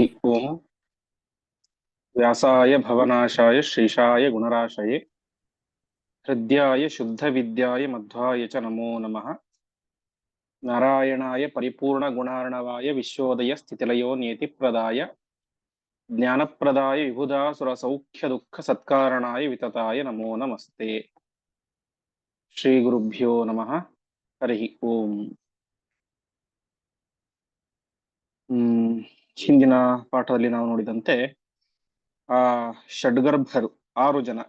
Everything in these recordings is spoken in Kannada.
ओम। व्यासाय भवनाशाय श्रीशाय गुणराशय, हृदयाय शुद्ध विद्याय मध्वाय च नमो नमः। नारायणाय परिपूर्णगुणार्णवाय, विश्वोदयस्थितिलयो नियतिप्रदाय ज्ञानप्रदाय सत्कारणाय वितताय नमो नमस्ते। श्रीगुरुभ्यो नमः। हरि ओम। ಹಿಂದಿನ ಪಾಠದಲ್ಲಿ ನಾವು ನೋಡಿದಂತೆ, ಆ ಷಡ್ಗರ್ಭರು ಆರು ಜನ.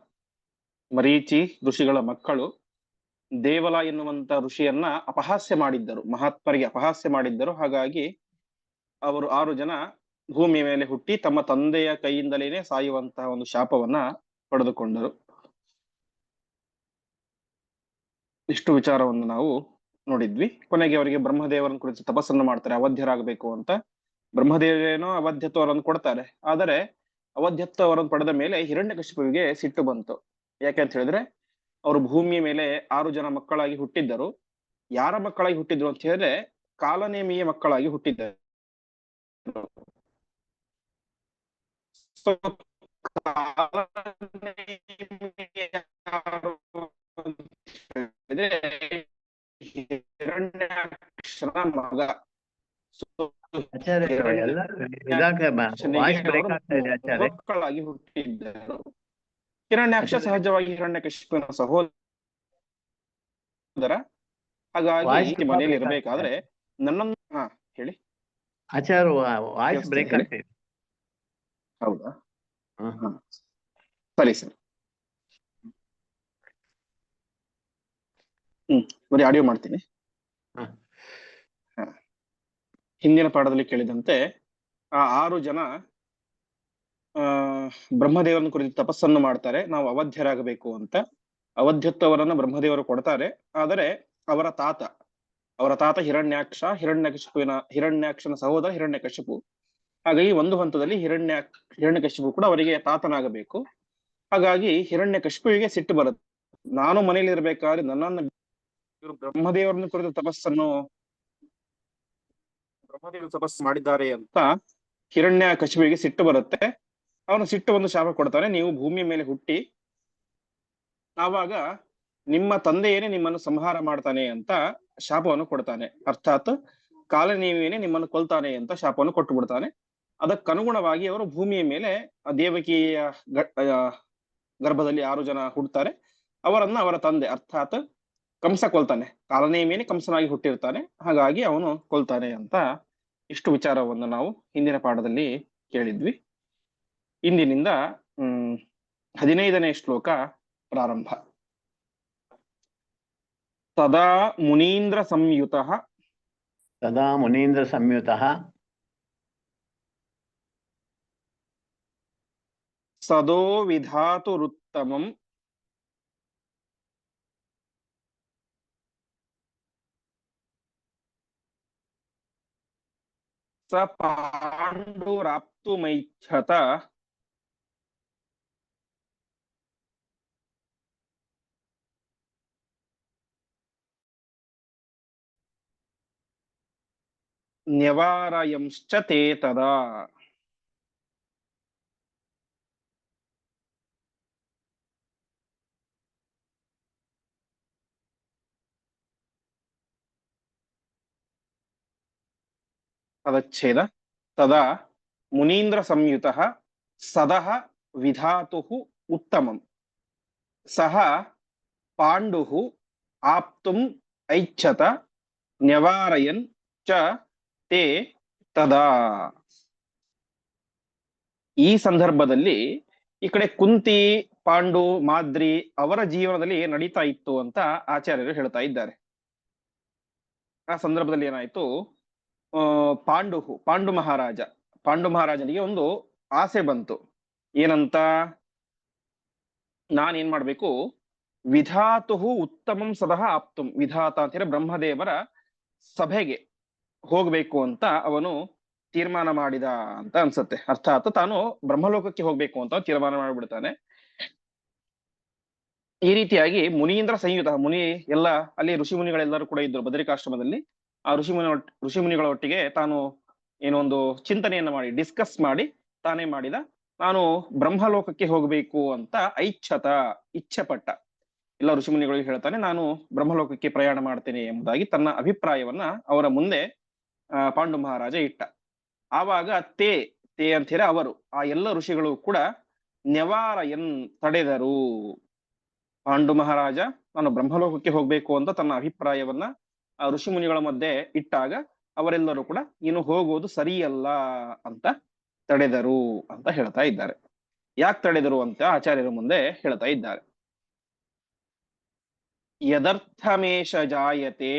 ಮರೀಚಿ ಋಷಿಗಳ ಮಕ್ಕಳು ದೇವಲ ಎನ್ನುವಂತ ಋಷಿಯನ್ನ ಅಪಹಾಸ್ಯ ಮಾಡಿದ್ದರು, ಮಹಾತ್ಮರಿಗೆ ಅಪಹಾಸ್ಯ ಮಾಡಿದ್ದರು. ಹಾಗಾಗಿ ಅವರು ಆರು ಜನ ಭೂಮಿಯ ಮೇಲೆ ಹುಟ್ಟಿ ತಮ್ಮ ತಂದೆಯ ಕೈಯಿಂದಲೇನೆ ಸಾಯುವಂತಹ ಒಂದು ಶಾಪವನ್ನ ಪಡೆದುಕೊಂಡರು. ಇಷ್ಟು ವಿಚಾರವನ್ನು ನಾವು ನೋಡಿದ್ವಿ. ಕೊನೆಗೆ ಅವರಿಗೆ ಬ್ರಹ್ಮದೇವರನ್ನು ಕುರಿತು ತಪಸ್ಸನ್ನು ಮಾಡ್ತಾರೆ, ಅವಧ್ಯರಾಗಬೇಕು ಅಂತ. ಬ್ರಹ್ಮದೇವರೇನೋ ಅವಧ್ಯತ್ವವನ್ನು ಕೊಡ್ತಾರೆ. ಆದರೆ ಅವಧ್ಯತ್ವವನ್ನು ಪಡೆದ ಮೇಲೆ ಹಿರಣ್ಯಕಶಿಪುವಿಗೆ ಸಿಟ್ಟು ಬಂತು. ಯಾಕೆ ಅಂತ ಹೇಳಿದ್ರೆ, ಅವರು ಭೂಮಿಯ ಮೇಲೆ ಆರು ಜನ ಮಕ್ಕಳಾಗಿ ಹುಟ್ಟಿದ್ದರು. ಯಾರ ಮಕ್ಕಳಾಗಿ ಹುಟ್ಟಿದ್ರು ಅಂತ ಹೇಳಿದ್ರೆ, ಕಾಲನೇಮಿಯ ಮಕ್ಕಳಾಗಿ ಹುಟ್ಟಿದ್ದರು. ಮಗ. ಮಕ್ಕಳಾಗಿ ಹುಟ್ಟಿದ್ದರು. ಹಿರಣ್ಯಾಕ್ಷ ಸಹಜವಾಗಿ ಹಿರಣ್ಯಕಶಿಪನ ಸಹೋದರ. ಹಾಗಾಗಿ ಮನೆಯಲ್ಲಿ ಇರಬೇಕಾದ್ರೆ ನನ್ನನ್ನು ಹಾ ಹೇಳಿ. ಆಚಾರ ವಾಯ್ಸ್ ಬ್ರೇಕ್ ಇದೆ? ಆಗ್ತಾ ಇದೆ. ಹೌದಾ? ಸರಿ ಸರ್. ಹ್ಮ್ ಬರೀ ಆಡಿಯೋ ಮಾಡ್ತೀನಿ ಹಾ. ಹಾ. ಹಿಂದಿನ ಪಾಠದಲ್ಲಿ ಕೇಳಿದಂತೆ, ಆ ಆರು ಜನ, ಆ, ಬ್ರಹ್ಮದೇವರನ್ನು ಕುರಿತು ತಪಸ್ಸನ್ನು ಮಾಡ್ತಾರೆ. ನಾವು ಅವಧ್ಯರಾಗಬೇಕು ಅಂತ. ಅವಧ್ಯತ್ವವರನ್ನ ಬ್ರಹ್ಮದೇವರು ಕೊಡ್ತಾರೆ. ಆದರೆ ಅವರ ತಾತ ಅವರ ತಾತ ಹಿರಣ್ಯಾಕ್ಷ ಹಿರಣ್ಯಕಶಿಪುವಿನ ಹಿರಣ್ಯಾಕ್ಷನ ಸಹೋದರ ಹಿರಣ್ಯಕಶಿಪು ಹಾಗಾಗಿ ಒಂದು ಹಂತದಲ್ಲಿ ಹಿರಣ್ಯ ಹಿರಣ್ಯಕಶಿಪು ಕೂಡ ಅವರಿಗೆ ತಾತನಾಗಬೇಕು. ಹಾಗಾಗಿ ಹಿರಣ್ಯಕಶಿಪುವಿಗೆ ಸಿಟ್ಟು ಬರುತ್ತೆ. ನಾನು ಮನೆಯಲ್ಲಿ ಇರಬೇಕಾದ್ರೆ ನನ್ನನ್ನು ಬ್ರಹ್ಮದೇವರನ್ನು ಕುರಿತು ತಪಸ್ಸನ್ನು ಬ್ರಹ್ಮದೇವರು ತಪಸ್ಸು ಮಾಡಿದ್ದಾರೆ ಅಂತ ಹಿರಣ್ಯ ಕಶಿಪಿಗೆ ಸಿಟ್ಟು ಬರುತ್ತೆ. ಅವನು ಸಿಟ್ಟು ಒಂದು ಶಾಪ ಕೊಡ್ತಾನೆ. ನೀವು ಭೂಮಿಯ ಮೇಲೆ ಹುಟ್ಟಿ ಆವಾಗ ನಿಮ್ಮ ತಂದೆಯೇನೆ ನಿಮ್ಮನ್ನು ಸಂಹಾರ ಮಾಡ್ತಾನೆ ಅಂತ ಶಾಪವನ್ನು ಕೊಡ್ತಾನೆ. ಅರ್ಥಾತ್ ಕಾಲನೇಮಿಯೇನೆ ನಿಮ್ಮನ್ನು ಕೊಲ್ತಾನೆ ಅಂತ ಶಾಪವನ್ನು ಕೊಟ್ಟು ಬಿಡ್ತಾನೆ ಅದಕ್ಕನುಗುಣವಾಗಿ ಅವರು ಭೂಮಿಯ ಮೇಲೆ ದೇವಕಿಯ ಗರ್ಭದಲ್ಲಿ ಆರು ಜನ ಹುಡ್ತಾರೆ. ಅವರನ್ನ ಅವರ ತಂದೆ ಅರ್ಥಾತ್ ಕಂಸ ಕೊಲ್ತಾನೆ. ಕಾಲನೇಮಿಯೇನೆ ಕಂಸನಾಗಿ ಹುಟ್ಟಿರ್ತಾನೆ. ಹಾಗಾಗಿ ಅವನು ಕೊಲ್ತಾನೆ ಅಂತ ಇಷ್ಟು ವಿಚಾರವನ್ನು ನಾವು ಹಿಂದಿನ ಪಾಠದಲ್ಲಿ ಕೇಳಿದ್ವಿ. ಇಂದಿನಿಂದ ಹ್ಮ್ ಹದಿನೈದನೇ ಶ್ಲೋಕ ಪ್ರಾರಂಭ. ತದಾ ಮುನೀಂದ್ರ ಸಂಯುತ. ತದಾ ಮುನೀಂದ್ರ ಸಂಯುತ. ಸದೋ ವಿಧಾತುರುತ್ತಮಂ ಸ ಪಾಂಡುರಾಪ್ತುಮೈಚ್ಛತ ನ್ಯವಾರಯಂಶ್ಚ ತೇ ತದಾ ಪದಚ್ಛೇದ ತದಾ ಮುನೀಂದ್ರ ಸಂಯುತ ಸದಃ ವಿಧಾತು ಉತ್ತಮಂ ಸಹ ಪಾಂಡು ಆಪ್ತುಂ ಐಚ್ಛತ ನ್ಯವಾರಯನ್ ಚ ತೇ ತದಾ ಈ ಸಂದರ್ಭದಲ್ಲಿ ಈ ಕಡೆ ಕುಂತಿ, ಪಾಂಡು, ಮಾದ್ರಿ ಅವರ ಜೀವನದಲ್ಲಿ ನಡೀತಾ ಇತ್ತು ಅಂತ ಆಚಾರ್ಯರು ಹೇಳ್ತಾ ಇದ್ದಾರೆ. ಆ ಸಂದರ್ಭದಲ್ಲಿ ಏನಾಯ್ತು? ಪಾಂಡು ಪಾಂಡು ಮಹಾರಾಜ. ಪಾಂಡು ಮಹಾರಾಜನಿಗೆ ಒಂದು ಆಸೆ ಬಂತು. ಏನಂತ? ನಾನೇನ್ ಮಾಡ್ಬೇಕು? ವಿಧಾತು ಉತ್ತಮಂ ಸದಹ ಆಪ್ತುಂ. ವಿಧಾತ ಅಂತ ಹೇಳಿ ಬ್ರಹ್ಮದೇವರ ಸಭೆಗೆ ಹೋಗ್ಬೇಕು ಅಂತ ಅವನು ತೀರ್ಮಾನ ಮಾಡಿದ ಅಂತ ಅನ್ಸುತ್ತೆ. ಅರ್ಥಾತ್ ತಾನು ಬ್ರಹ್ಮಲೋಕಕ್ಕೆ ಹೋಗ್ಬೇಕು ಅಂತ ತೀರ್ಮಾನ ಮಾಡಿಬಿಡ್ತಾನೆ. ಈ ರೀತಿಯಾಗಿ ಮುನೀಂದ್ರ ಸಂಯುತ, ಮುನಿ ಎಲ್ಲ, ಅಲ್ಲಿ ಋಷಿ ಮುನಿಗಳೆಲ್ಲರೂ ಕೂಡ ಇದ್ರು ಬದರಿಕಾಶ್ರಮದಲ್ಲಿ. ಆ ಋಷಿಮುನಿ ಋಷಿ ಮುನಿಗಳ ಒಟ್ಟಿಗೆ ತಾನು ಏನೊಂದು ಚಿಂತನೆಯನ್ನ ಮಾಡಿ ಡಿಸ್ಕಸ್ ಮಾಡಿ ತಾನೇ ಮಾಡಿದ. ನಾನು ಬ್ರಹ್ಮಲೋಕಕ್ಕೆ ಹೋಗಬೇಕು ಅಂತ ಐಚ್ಛತ ಇಚ್ಛೆ ಪಟ್ಟ ಎಲ್ಲ ಋಷಿಮುನಿಗಳಿಗೆ ಹೇಳ್ತಾನೆ ನಾನು ಬ್ರಹ್ಮಲೋಕಕ್ಕೆ ಪ್ರಯಾಣ ಮಾಡ್ತೇನೆ ಎಂಬುದಾಗಿ ತನ್ನ ಅಭಿಪ್ರಾಯವನ್ನ ಅವರ ಮುಂದೆ ಆ, ಪಾಂಡು ಮಹಾರಾಜ ಇಟ್ಟ. ಆವಾಗ ತೇ ತೇ ಅಂತ ಹೇಳಿ ಅವರು ಆ ಎಲ್ಲ ಋಷಿಗಳು ಕೂಡ ನೆವಾರಯನ್ ತಡೆದರು. ಪಾಂಡು ಮಹಾರಾಜ ನಾನು ಬ್ರಹ್ಮಲೋಕಕ್ಕೆ ಹೋಗ್ಬೇಕು ಅಂತ ತನ್ನ ಅಭಿಪ್ರಾಯವನ್ನ ಋಷಿ ಮುನಿಗಳ ಮಧ್ಯೆ ಇಟ್ಟಾಗ ಅವರೆಲ್ಲರೂ ಕೂಡ ನೀನು ಹೋಗುವುದು ಸರಿಯಲ್ಲ ಅಂತ ತಡೆದರು ಅಂತ ಹೇಳ್ತಾ ಇದ್ದಾರೆ. ಯಾಕೆ ತಡೆದರು ಅಂತ ಆಚಾರ್ಯರ ಮುಂದೆ ಹೇಳ್ತಾ ಇದ್ದಾರೆ. ಯದರ್ಥಮೇಶ ಜಾಯತೆ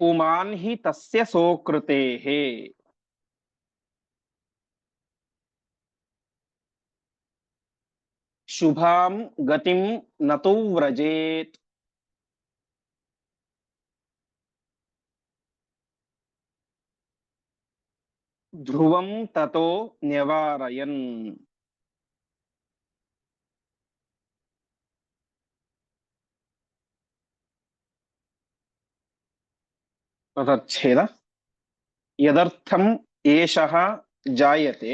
ಪುಮಾನ್ ಹಿ ತಸ್ಯ ಸೋಕೃತೇಃ ಶುಭಾಂ ಗತಿಂ ನತೋ ವ್ರಜೇತ್ ಧ್ರುವಂ ತತೋ ನ್ಯವಾರಯನ್ ತತಚ್ಛೇದ ಯದರ್ಥಂ ಏಷಃ ಜಾಯತೆ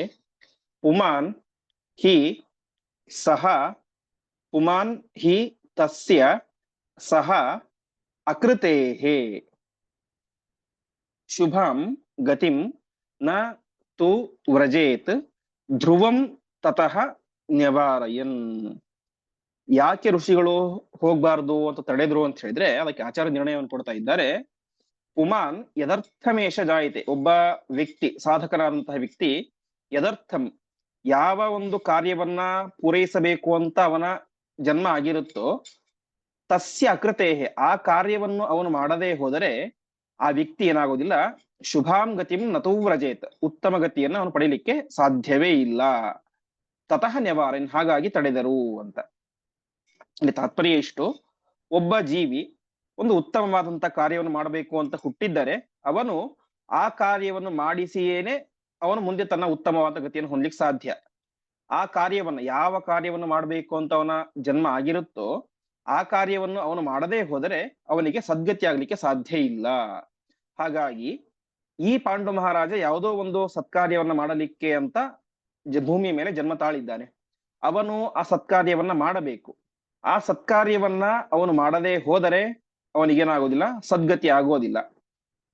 ಪುಮಾನ್ ಹಿ ಸಹ ಪುಮಾನ್ ಹಿ ತಸ್ಯ ಸಹ ಅಕೃತೆ ಶುಭಂ ಗತಿಂ ನ ತು ವ್ರಜೇತ್ ಧ್ರುವಂ ತತಃ ನ್ಯವಾರಯನ್. ಯಾಕೆ ಋಷಿಗಳು ಹೋಗ್ಬಾರ್ದು ಅಂತ ತಡೆದ್ರು ಅಂತ ಹೇಳಿದ್ರೆ ಅದಕ್ಕೆ ಆಚಾರ ನಿರ್ಣಯವನ್ನು ಕೊಡ್ತಾ ಇದ್ದಾರೆ. ಪುಮಾನ್ ಯದರ್ಥಮೇಶ ಜಾಯಿತೆ, ಒಬ್ಬ ವ್ಯಕ್ತಿ ಸಾಧಕರಾದಂತಹ ವ್ಯಕ್ತಿ ಯದರ್ಥಂ ಯಾವ ಒಂದು ಕಾರ್ಯವನ್ನ ಪೂರೈಸಬೇಕು ಅಂತ ಅವನ ಜನ್ಮ ಆಗಿರುತ್ತೋ ತಸ್ಯ ಅಕೃತೇಹೆ. ಆ ಕಾರ್ಯವನ್ನು ಅವನು ಮಾಡದೇ ಹೋದರೆ ಆ ವ್ಯಕ್ತಿ ಏನಾಗೋದಿಲ್ಲ, ಶುಭಾಂ ಗತಿಂ ನತೂ ವ್ರಜೇತ್. ಉತ್ತಮ ಗತಿಯನ್ನ ಅವನು ಪಡಿಲಿಕ್ಕೆ ಸಾಧ್ಯವೇ ಇಲ್ಲ. ತತಃ ನೆವಾರನ್, ಹಾಗಾಗಿ ತಡೆದರು ಅಂತ. ಇಲ್ಲಿ ತಾತ್ಪರ್ಯ ಇಷ್ಟು. ಒಬ್ಬ ಜೀವಿ ಒಂದು ಉತ್ತಮವಾದಂತ ಕಾರ್ಯವನ್ನು ಮಾಡಬೇಕು ಅಂತ ಹುಟ್ಟಿದ್ದರೆ ಅವನು ಆ ಕಾರ್ಯವನ್ನು ಮಾಡಿಸಿಯೇನೆ ಅವನು ಮುಂದೆ ತನ್ನ ಉತ್ತಮವಾದ ಗತಿಯನ್ನು ಹೊಂದಲಿಕ್ಕೆ ಸಾಧ್ಯ. ಆ ಕಾರ್ಯವನ್ನ ಯಾವ ಕಾರ್ಯವನ್ನು ಮಾಡಬೇಕು ಅಂತ ಅವನ ಜನ್ಮ ಆಗಿರುತ್ತೋ ಆ ಕಾರ್ಯವನ್ನು ಅವನು ಮಾಡದೇ ಹೋದರೆ ಅವನಿಗೆ ಸದ್ಗತಿ ಆಗ್ಲಿಕ್ಕೆ ಸಾಧ್ಯ ಇಲ್ಲ. ಹಾಗಾಗಿ ಈ ಪಾಂಡು ಮಹಾರಾಜ ಯಾವುದೋ ಒಂದು ಸತ್ಕಾರ್ಯವನ್ನ ಮಾಡಲಿಕ್ಕೆ ಅಂತ ಭೂಮಿಯ ಮೇಲೆ ಜನ್ಮ ತಾಳಿದ್ದಾನೆ. ಅವನು ಆ ಸತ್ಕಾರ್ಯವನ್ನ ಮಾಡಬೇಕು. ಆ ಸತ್ಕಾರ್ಯವನ್ನ ಅವನು ಮಾಡದೇ ಹೋದರೆ ಅವನಿಗೇನಾಗೋದಿಲ್ಲ, ಸದ್ಗತಿ ಆಗೋದಿಲ್ಲ.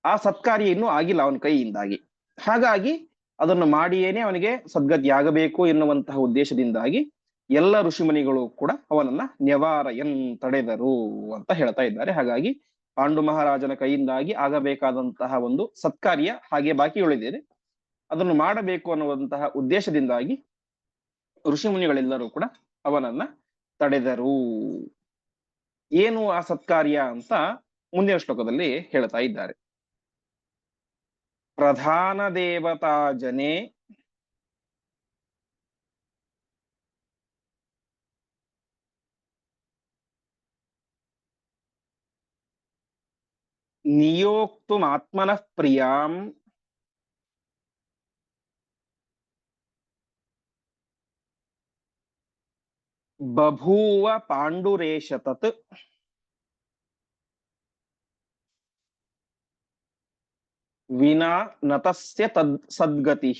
ಆ ಸತ್ಕಾರ್ಯ ಇನ್ನೂ ಆಗಿಲ್ಲ ಅವನ ಕೈಯಿಂದಾಗಿ. ಹಾಗಾಗಿ ಅದನ್ನು ಮಾಡಿಯೇನೆ ಅವನಿಗೆ ಸದ್ಗತಿಯಾಗಬೇಕು ಎನ್ನುವಂತಹ ಉದ್ದೇಶದಿಂದಾಗಿ ಎಲ್ಲ ಋಷಿಮುನಿಗಳು ಕೂಡ ಅವನನ್ನ ನೆವಾರಯನ್ ತಡೆದರು ಅಂತ ಹೇಳ್ತಾ ಇದ್ದಾರೆ. ಹಾಗಾಗಿ ಪಾಂಡು ಮಹಾರಾಜನ ಕೈಯಿಂದಾಗಿ ಆಗಬೇಕಾದಂತಹ ಒಂದು ಸತ್ಕಾರ್ಯ ಹಾಗೆ ಬಾಕಿ ಉಳಿದಿದೆ. ಅದನ್ನು ಮಾಡಬೇಕು ಅನ್ನುವಂತಹ ಉದ್ದೇಶದಿಂದಾಗಿ ಋಷಿಮುನಿಗಳೆಲ್ಲರೂ ಕೂಡ ಅವನನ್ನ ತಡೆದರು. ಏನು ಆ ಸತ್ಕಾರ್ಯ ಅಂತ ಮುಂದಿನ ಶ್ಲೋಕದಲ್ಲಿ ಹೇಳ್ತಾ ಇದ್ದಾರೆ. ಪ್ರಧಾನ ದೇವತಾ ಜನೆ ನಿಯೋಕ್ತುಮಾತ್ಮನಃ ಪ್ರಿಯಾಂ ಬಭೂವ ಪಾಂಡುರೇಶ ತತ್ ವಿನಾ ನತಸ್ಯ ತದ್ ಸದ್ಗತಿ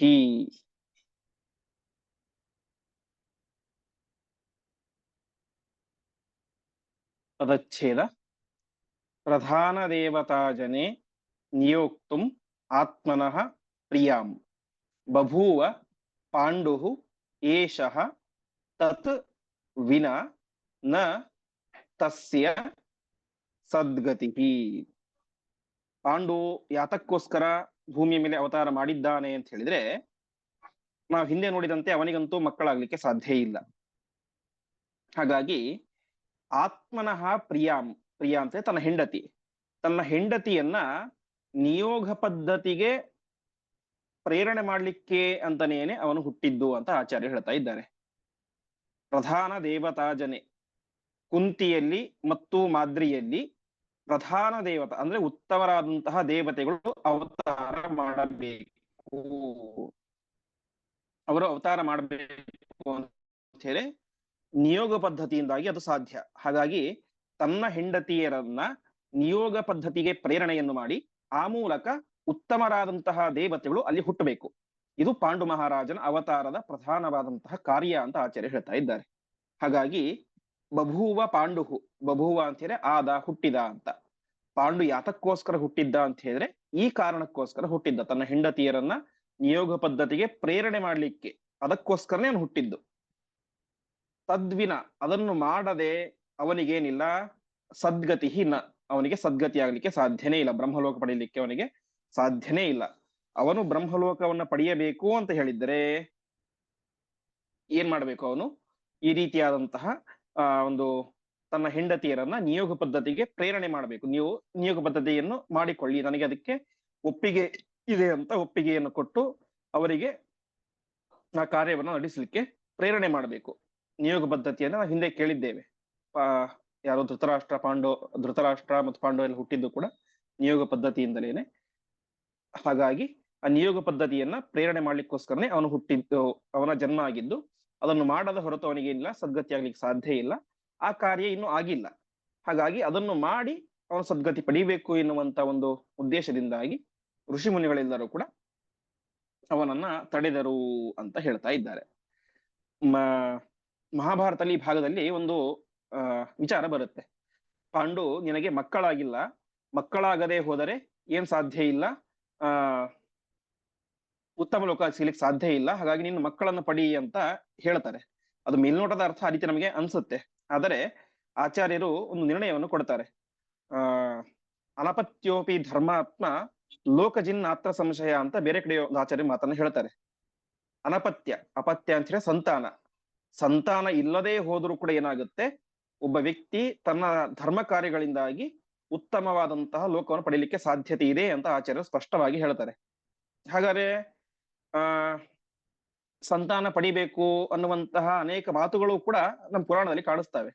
ತದಚ್ಛೇದ ಪ್ರಧಾನ ದೇವತಾ ಜನೆ ನಿಯೋಕ್ತುಂ ಆತ್ಮನಃ ಪ್ರಿಯಾಂ ಬಭೂವ ಪಾಂಡು ಏಷಃ ತತ್ ವಿನಾ ನ ತಸ್ಯ ಸದ್ಗತಿ ಪಾಂಡು ಯಾತಕ್ಕೋಸ್ಕರ ಭೂಮಿಯ ಮೇಲೆ ಅವತಾರ ಮಾಡಿದ್ದಾನೆ ಅಂತ ಹೇಳಿದ್ರೆ, ನಾವು ಹಿಂದೆ ನೋಡಿದಂತೆ ಅವನಿಗಂತೂ ಮಕ್ಕಳಾಗ್ಲಿಕ್ಕೆ ಸಾಧ್ಯ ಇಲ್ಲ. ಹಾಗಾಗಿ ಆತ್ಮನಃ ಪ್ರಿಯಾಂ, ಪ್ರಿಯ ಅಂತ ತನ್ನ ಹೆಂಡತಿ. ತನ್ನ ಹೆಂಡತಿಯನ್ನ ನಿಯೋಗ ಪದ್ಧತಿಗೆ ಪ್ರೇರಣೆ ಮಾಡಲಿಕ್ಕೆ ಅಂತನೇನೆ ಅವನು ಹುಟ್ಟಿದ್ದು ಅಂತ ಆಚಾರ್ಯ ಹೇಳ್ತಾ ಇದ್ದಾರೆ. ಪ್ರಧಾನ ದೇವತಾಜನೆ ಕುಂತಿಯಲ್ಲಿ ಮತ್ತು ಮಾದ್ರಿಯಲ್ಲಿ ಪ್ರಧಾನ ದೇವತ, ಅಂದ್ರೆ ಉತ್ತಮರಾದಂತಹ ದೇವತೆಗಳು ಅವತಾರ ಮಾಡಬೇಕು. ಅವರು ಅವತಾರ ಮಾಡಬೇಕು ಅಂತ ಹೇಳಿ ನಿಯೋಗ ಪದ್ಧತಿಯಿಂದಾಗಿ ಅದು ಸಾಧ್ಯ. ಹಾಗಾಗಿ ತನ್ನ ಹೆಂಡತಿಯರನ್ನ ನಿಯೋಗ ಪದ್ಧತಿಗೆ ಪ್ರೇರಣೆಯನ್ನು ಮಾಡಿ ಆ ಮೂಲಕ ಉತ್ತಮರಾದಂತಹ ದೇವತೆಗಳು ಅಲ್ಲಿ ಹುಟ್ಟಬೇಕು. ಇದು ಪಾಂಡು ಮಹಾರಾಜನ ಅವತಾರದ ಪ್ರಧಾನವಾದಂತಹ ಕಾರ್ಯ ಅಂತ ಆಚಾರ್ಯ ಹೇಳ್ತಾ ಇದ್ದಾರೆ. ಹಾಗಾಗಿ ಬಭೂವ ಪಾಂಡುಹು, ಬಭೂವ ಅಂತ ಹೇಳಿದ್ರೆ ಆದ, ಹುಟ್ಟಿದ ಅಂತ. ಪಾಂಡು ಯಾತಕ್ಕೋಸ್ಕರ ಹುಟ್ಟಿದ್ದ ಅಂತ ಹೇಳಿದ್ರೆ ಈ ಕಾರಣಕ್ಕೋಸ್ಕರ ಹುಟ್ಟಿದ್ದ. ತನ್ನ ಹೆಂಡತಿಯರನ್ನ ನಿಯೋಗ ಪದ್ಧತಿಗೆ ಪ್ರೇರಣೆ ಮಾಡ್ಲಿಕ್ಕೆ ಅದಕ್ಕೋಸ್ಕರನೇ ಅವನು ಹುಟ್ಟಿದ್ದು. ತದ್ವಿನ, ಅದನ್ನು ಮಾಡದೆ ಅವನಿಗೇನಿಲ್ಲ, ಸದ್ಗತಿ ನ ಅವನಿಗೆ ಸದ್ಗತಿ ಆಗ್ಲಿಕ್ಕೆ ಸಾಧ್ಯನೇ ಇಲ್ಲ. ಬ್ರಹ್ಮಲೋಕ ಪಡೆಯಲಿಕ್ಕೆ ಅವನಿಗೆ ಸಾಧ್ಯನೇ ಇಲ್ಲ. ಅವನು ಬ್ರಹ್ಮಲೋಕವನ್ನ ಪಡೆಯಬೇಕು ಅಂತ ಹೇಳಿದ್ರೆ ಏನ್ ಮಾಡ್ಬೇಕು ಅವನು? ಈ ರೀತಿಯಾದಂತಹ ಒಂದು ತನ್ನ ಹೆಂಡತಿಯರನ್ನ ನಿಯೋಗ ಪದ್ಧತಿಗೆ ಪ್ರೇರಣೆ ಮಾಡಬೇಕು. ನೀವು ನಿಯೋಗ ಪದ್ಧತಿಯನ್ನು ಮಾಡಿಕೊಳ್ಳಿ. ನನಗೆ ಅದಕ್ಕೆ ಒಪ್ಪಿಗೆ ಇದೆ ಅಂತ ಒಪ್ಪಿಗೆಯನ್ನು ಕೊಟ್ಟು ಅವರಿಗೆ ಆ ಕಾರ್ಯವನ್ನು ನಡೆಸಲಿಕ್ಕೆ ಪ್ರೇರಣೆ ಮಾಡಬೇಕು. ನಿಯೋಗ ಪದ್ಧತಿಯನ್ನ ನಾವು ಹಿಂದೆ ಕೇಳಿದ್ದೇವೆ. ಆ, ಯಾರು ಧೃತರಾಷ್ಟ್ರ ಪಾಂಡವ ಧೃತರಾಷ್ಟ್ರ ಮತ್ತು ಪಾಂಡವ ಎಲ್ಲ ಹುಟ್ಟಿದ್ದು ಕೂಡ ನಿಯೋಗ ಪದ್ಧತಿಯಿಂದಲೇನೆ. ಹಾಗಾಗಿ ಆ ನಿಯೋಗ ಪದ್ಧತಿಯನ್ನ ಪ್ರೇರಣೆ ಮಾಡ್ಲಿಕ್ಕೋಸ್ಕರನೇ ಅವನು ಹುಟ್ಟಿದ್ದು, ಅವನ ಜನ್ಮ ಆಗಿದ್ದು ಅದನ್ನು ಮಾಡದ ಹೊರತು ಅವನಿಗೆ ಸದ್ಗತಿ ಆಗ್ಲಿಕ್ಕೆ ಸಾಧ್ಯ ಇಲ್ಲ, ಆ ಕಾರ್ಯ ಇನ್ನೂ ಆಗಿಲ್ಲ. ಹಾಗಾಗಿ ಅದನ್ನು ಮಾಡಿ ಅವನು ಸದ್ಗತಿ ಪಡಿಬೇಕು ಎನ್ನುವಂತ ಒಂದು ಉದ್ದೇಶದಿಂದಾಗಿ ಋಷಿ ಮುನಿಗಳೆಲ್ಲರೂ ಕೂಡ ಅವನನ್ನ ತಡೆದರು ಅಂತ ಹೇಳ್ತಾ ಇದ್ದಾರೆ. ಮಹಾಭಾರತದಲ್ಲಿ ಭಾಗದಲ್ಲಿ ಒಂದು ವಿಚಾರ ಬರುತ್ತೆ. ಪಾಂಡು ನಿನಗೆ ಮಕ್ಕಳಾಗಿಲ್ಲ, ಮಕ್ಕಳಾಗದೆ ಹೋದರೆ ಏನ್ ಸಾಧ್ಯ ಇಲ್ಲ, ಆ ಉತ್ತಮ ಲೋಕ ಸಿಗ್ಲಿಕ್ಕೆ ಸಾಧ್ಯ ಇಲ್ಲ. ಹಾಗಾಗಿ ನಿನ್ನ ಮಕ್ಕಳನ್ನು ಪಡಿ ಅಂತ ಹೇಳ್ತಾರೆ. ಅದು ಮೇಲ್ನೋಟದ ಅರ್ಥ ಆ ರೀತಿ ನಮಗೆ ಅನ್ಸುತ್ತೆ. ಆದರೆ ಆಚಾರ್ಯರು ಒಂದು ನಿರ್ಣಯವನ್ನು ಕೊಡ್ತಾರೆ. ಆ ಅನಪತ್ಯೋಪಿ ಧರ್ಮಾತ್ಮ ಲೋಕಜಿನ್ನಾತ್ರ ಸಂಶಯ ಅಂತ ಬೇರೆ ಕಡೆ ಒಂದು ಆಚಾರ್ಯ ಮಾತನ್ನ ಹೇಳ್ತಾರೆ. ಅನಪತ್ಯ ಅಪತ್ಯ ಅಂತ ಹೇಳಿ ಸಂತಾನ. ಸಂತಾನ ಇಲ್ಲದೆ ಹೋದರೂ ಕೂಡ ಏನಾಗುತ್ತೆ? ಒಬ್ಬ ವ್ಯಕ್ತಿ ತನ್ನ ಧರ್ಮ ಕಾರ್ಯಗಳಿಂದಾಗಿ ಉತ್ತಮವಾದಂತಹ ಲೋಕವನ್ನು ಪಡೀಲಿಕ್ಕೆ ಸಾಧ್ಯತೆ ಇದೆ ಅಂತ ಆಚಾರ್ಯರು ಸ್ಪಷ್ಟವಾಗಿ ಹೇಳ್ತಾರೆ. ಹಾಗಾದ್ರೆ ಸಂತಾನ ಪಡಿಬೇಕು ಅನ್ನುವಂತಹ ಅನೇಕ ಮಾತುಗಳು ಕೂಡ ನಮ್ಮ ಪುರಾಣದಲ್ಲಿ ಕಾಣಿಸ್ತವೆ.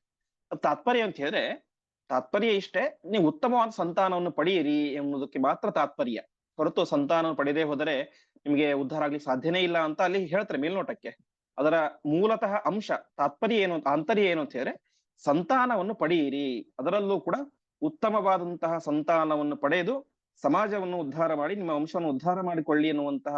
ತಾತ್ಪರ್ಯ ಅಂತ ಹೇಳಿದ್ರೆ, ತಾತ್ಪರ್ಯ ಇಷ್ಟೇ, ನೀವು ಉತ್ತಮವಾದ ಸಂತಾನವನ್ನು ಪಡೆಯಿರಿ ಎಂಬುದಕ್ಕೆ ಮಾತ್ರ ತಾತ್ಪರ್ಯ. ಹೊರತು ಸಂತಾನ ಪಡೆದೇ ಹೋದರೆ ನಿಮಗೆ ಉದ್ಧಾರ ಆಗ್ಲಿಕ್ಕೆ ಸಾಧ್ಯನೇ ಇಲ್ಲ ಅಂತ ಅಲ್ಲಿ ಹೇಳ್ತಾರೆ ಮೇಲ್ನೋಟಕ್ಕೆ. ಅದರ ಮೂಲತಃ ಅಂಶ, ತಾತ್ಪರ್ಯ ಏನು, ಆಂತರ್ಯ ಏನು ಅಂತ ಹೇಳಿದ್ರೆ, ಸಂತಾನವನ್ನು ಪಡೆಯಿರಿ. ಅದರಲ್ಲೂ ಕೂಡ ಉತ್ತಮವಾದಂತಹ ಸಂತಾನವನ್ನು ಪಡೆದು ಸಮಾಜವನ್ನು ಉದ್ಧಾರ ಮಾಡಿ, ನಿಮ್ಮ ವಂಶವನ್ನು ಉದ್ಧಾರ ಮಾಡಿಕೊಳ್ಳಿ ಎನ್ನುವಂತಹ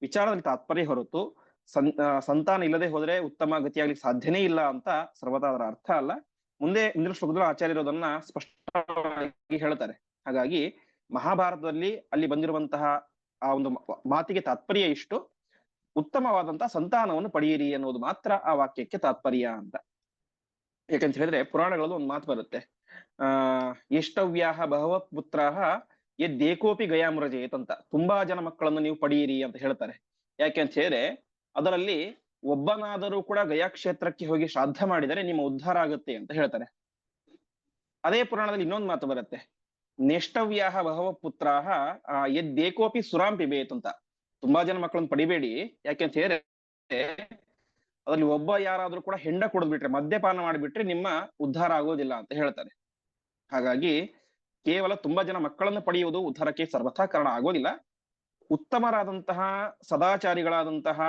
ವಿಚಾರದಲ್ಲಿ ತಾತ್ಪರ್ಯ ಹೊರತು ಸನ್ ಸಂತಾನ ಇಲ್ಲದೆ ಹೋದ್ರೆ ಉತ್ತಮ ಗತಿಯಾಗ್ಲಿಕ್ಕೆ ಸಾಧ್ಯನೇ ಇಲ್ಲ ಅಂತ ಸರ್ವತಾ ಅದರ ಅರ್ಥ ಅಲ್ಲ. ಮುಂದೆ ಇಂದ್ರ ಶ್ಲೋಕದಲ್ಲಿ ಆಚಾರ್ಯರು ಅದನ್ನ ಸ್ಪಷ್ಟವಾಗಿ ಹೇಳ್ತಾರೆ. ಹಾಗಾಗಿ ಮಹಾಭಾರತದಲ್ಲಿ ಅಲ್ಲಿ ಬಂದಿರುವಂತಹ ಆ ಒಂದು ಮಾತಿಗೆ ತಾತ್ಪರ್ಯ ಇಷ್ಟು. ಉತ್ತಮವಾದಂತಹ ಸಂತಾನವನ್ನು ಪಡೆಯಿರಿ ಅನ್ನೋದು ಮಾತ್ರ ಆ ವಾಕ್ಯಕ್ಕೆ ತಾತ್ಪರ್ಯ ಅಂತ. ಯಾಕಂತ ಹೇಳಿದ್ರೆ ಪುರಾಣಗಳಲ್ಲಿ ಒಂದು ಮಾತು ಬರುತ್ತೆ. ಆ, ಎಷ್ಟವ್ಯಾಹ ಬಹವ ಪುತ್ರಾಹ ಎದ್ದೇಕೋಪಿ ಗಯಾಮೃಜೇತ್ ಅಂತ ತುಂಬಾ ಜನ ಮಕ್ಕಳನ್ನು ನೀವು ಪಡೆಯಿರಿ ಅಂತ ಹೇಳ್ತಾರೆ. ಯಾಕೆ ಅಂತ ಹೇಳಿದ್ರೆ, ಅದರಲ್ಲಿ ಒಬ್ಬನಾದರೂ ಕೂಡ ಗಯಾ ಕ್ಷೇತ್ರಕ್ಕೆ ಹೋಗಿ ಶ್ರಾದ್ದ ಮಾಡಿದರೆ ನಿಮ್ಮ ಉದ್ಧಾರ ಆಗುತ್ತೆ ಅಂತ ಹೇಳ್ತಾರೆ. ಅದೇ ಪುರಾಣದಲ್ಲಿ ಇನ್ನೊಂದು ಮಾತು ಬರುತ್ತೆ. ನೆಷ್ಟವ್ಯಾಹ ಬಹವ ಪುತ್ರಾಹ ಎದ್ದೇಕೋಪಿ ಸುರಾಂ ಪಿಬೇತ್ ಅಂತ ತುಂಬಾ ಜನ ಮಕ್ಕಳನ್ನು ಪಡಿಬೇಡಿ. ಯಾಕೆ ಅಂತ ಹೇಳಿದ್ರೆ, ಅದ್ರಲ್ಲಿ ಒಬ್ಬ ಯಾರಾದ್ರೂ ಕೂಡ ಹೆಂಡ ಕುಡಿದ್ಬಿಟ್ರೆ, ಮದ್ಯಪಾನ ಮಾಡಿಬಿಟ್ರೆ ನಿಮ್ಮ ಉದ್ಧಾರ ಆಗೋದಿಲ್ಲ ಅಂತ ಹೇಳ್ತಾರೆ. ಹಾಗಾಗಿ ಕೇವಲ ತುಂಬಾ ಜನ ಮಕ್ಕಳನ್ನು ಪಡೆಯುವುದು ಉದ್ಧಾರಕ್ಕೆ ಸರ್ವಥಾ ಕಾರಣ ಆಗೋದಿಲ್ಲ. ಉತ್ತಮರಾದಂತಹ ಸದಾಚಾರಿಗಳಾದಂತಹ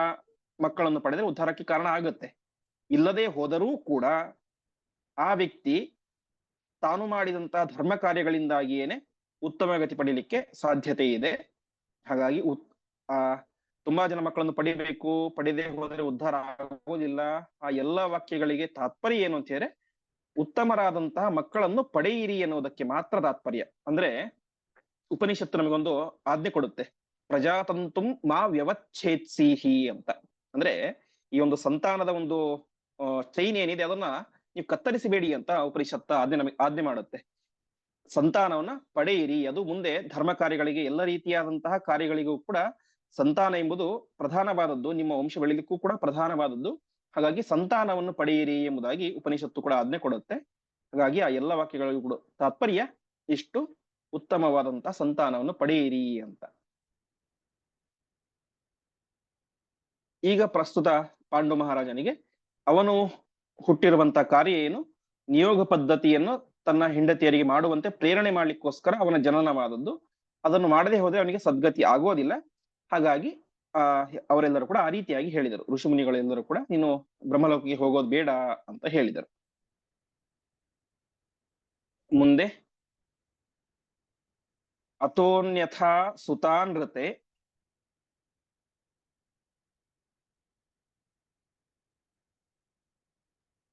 ಮಕ್ಕಳನ್ನು ಪಡೆದರೆ ಉದ್ಧಾರಕ್ಕೆ ಕಾರಣ ಆಗುತ್ತೆ. ಇಲ್ಲದೆ ಹೋದರೂ ಕೂಡ ಆ ವ್ಯಕ್ತಿ ತಾನು ಮಾಡಿದಂತಹ ಧರ್ಮ ಕಾರ್ಯಗಳಿಂದಾಗಿಯೇನೆ ಉತ್ತಮ ಗತಿ ಪಡಿಲಿಕ್ಕೆ ಸಾಧ್ಯತೆ ಇದೆ. ಹಾಗಾಗಿ ಉತ್ ಆ, ತುಂಬಾ ಜನ ಮಕ್ಕಳನ್ನು ಪಡಿಬೇಕು, ಪಡೆದೇ ಹೋದರೆ ಉದ್ಧಾರ ಆಗೋದಿಲ್ಲ. ಆ ಎಲ್ಲ ವಾಕ್ಯಗಳಿಗೆ ತಾತ್ಪರ್ಯ ಏನು ಅಂತ ಹೇಳಿದ್ರೆ ಉತ್ತಮರಾದಂತಹ ಮಕ್ಕಳನ್ನು ಪಡೆಯಿರಿ ಎನ್ನುವುದಕ್ಕೆ ಮಾತ್ರ ತಾತ್ಪರ್ಯ. ಅಂದ್ರೆ ಉಪನಿಷತ್ತು ನಮಗೊಂದು ಆಜ್ಞೆ ಕೊಡುತ್ತೆ. ಪ್ರಜಾತಂತುಂ ಮಾ ವ್ಯವಚ್ಛೇತ್ಸಿಹಿ ಅಂತ. ಅಂದ್ರೆ ಈ ಒಂದು ಸಂತಾನದ ಒಂದು ಚೈನ್ ಏನಿದೆ ಅದನ್ನ ನೀವು ಕತ್ತರಿಸಬೇಡಿ ಅಂತ ಉಪನಿಷತ್ತ ಆಜ್ಞೆ ನಮಗೆ, ಆಜ್ಞೆ ಮಾಡುತ್ತೆ. ಸಂತಾನವನ್ನ ಪಡೆಯಿರಿ. ಅದು ಮುಂದೆ ಧರ್ಮ ಕಾರ್ಯಗಳಿಗೆ ಎಲ್ಲ ರೀತಿಯಾದಂತಹ ಕಾರ್ಯಗಳಿಗೂ ಕೂಡ ಸಂತಾನ ಎಂಬುದು ಪ್ರಧಾನವಾದದ್ದು. ನಿಮ್ಮ ವಂಶ ಬೆಳಿಲಿಕ್ಕೂ ಕೂಡ ಪ್ರಧಾನವಾದದ್ದು. ಹಾಗಾಗಿ ಸಂತಾನವನ್ನು ಪಡೆಯಿರಿ ಎಂಬುದಾಗಿ ಉಪನಿಷತ್ತು ಕೂಡ ಆಜ್ಞೆ ಕೊಡುತ್ತೆ. ಹಾಗಾಗಿ ಆ ಎಲ್ಲ ವಾಕ್ಯಗಳಿಗೂ ಕೂಡ ತಾತ್ಪರ್ಯ ಇಷ್ಟು ಉತ್ತಮವಾದಂತಹ ಸಂತಾನವನ್ನು ಪಡೆಯಿರಿ ಅಂತ. ಈಗ ಪ್ರಸ್ತುತ ಪಾಂಡು ಮಹಾರಾಜನಿಗೆ ಅವನು ಹುಟ್ಟಿರುವಂತಹ ಕಾರ್ಯ ಏನು? ನಿಯೋಗ ಪದ್ಧತಿಯನ್ನು ತನ್ನ ಹೆಂಡತಿಯರಿಗೆ ಮಾಡುವಂತೆ ಪ್ರೇರಣೆ ಮಾಡ್ಲಿಕ್ಕೋಸ್ಕರ ಅವನ ಜನನವಾದದ್ದು. ಅದನ್ನು ಮಾಡದೆ ಹೋದ್ರೆ ಅವನಿಗೆ ಸದ್ಗತಿ ಆಗೋದಿಲ್ಲ. ಹಾಗಾಗಿ ಆ, ಅವರೆಲ್ಲರೂ ಕೂಡ ಆ ರೀತಿಯಾಗಿ ಹೇಳಿದರು. ಋಷಿಮುನಿಗಳೆಲ್ಲರೂ ಕೂಡ ನೀನು ಬ್ರಹ್ಮಲೋಕಿಗೆ ಹೋಗೋದು ಬೇಡ ಅಂತ ಹೇಳಿದರು. ಮುಂದೆ. ಅತೋನ್ಯಥಾ ಸುತಾನೃತೆ.